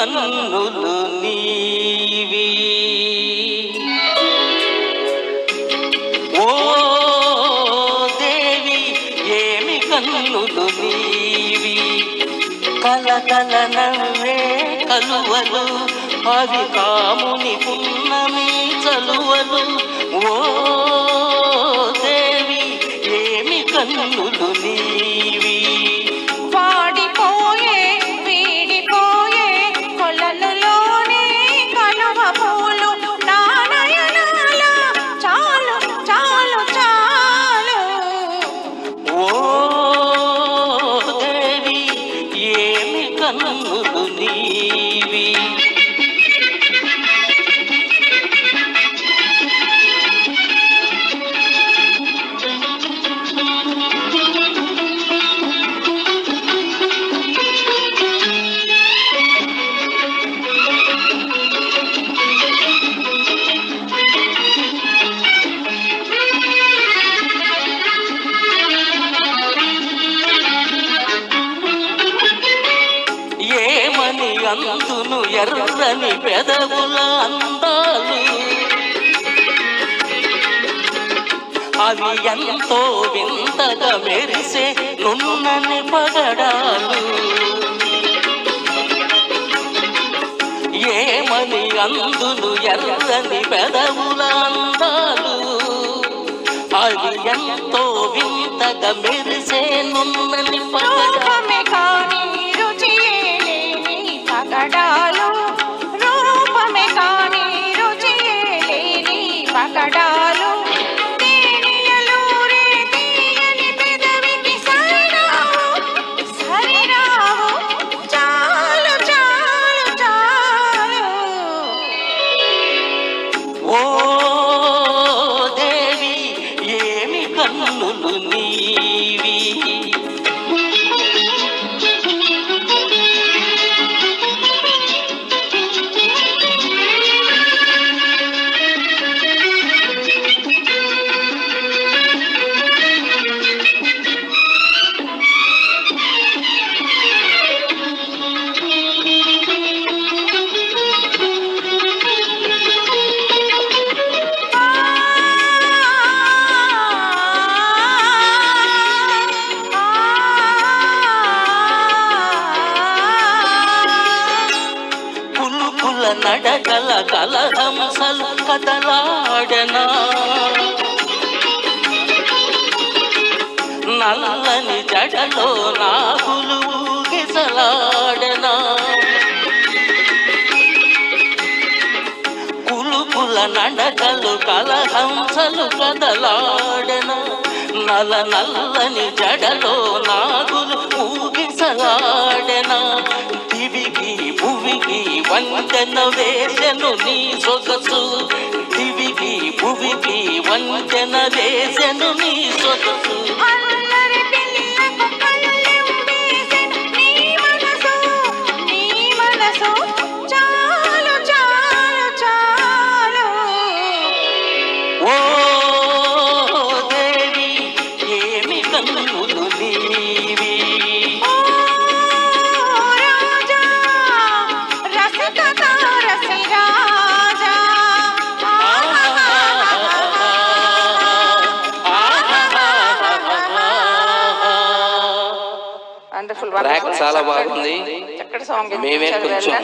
కన్నులు నీవి. ఓ దేవి ఏమి కన్నులు నీవి? కల కల నవ్వే కలువలు అవి కాముని పున్నమి చలువలు. ఓ దేవి ఏమి కన్నులు అందును ఎర్రని పెదవుల అందాలు అవి ఎంతో వింతగా మెరిసే నున్నని పగడాలు. ఏమని అందును ఎర్రని పెదవుల అందాలు అవి ఎంతో వింతగా మెరిసే నున్నని పగడాలు. కన్నులు కలహంసలు కదలాడనా నల్లని జడలో నాగులు ఊగిసలాడనా కులుకుల నడకలు కలహంసలు కదలాడనా నల నల్లని జడలో నాగులు వందన వేసెను నీ సొగసు. దివికి భువికి వందన వేసెను నీ సొగసు. వండర్ఫుల్ చాలా బాగుంది. మేమే కొంచెం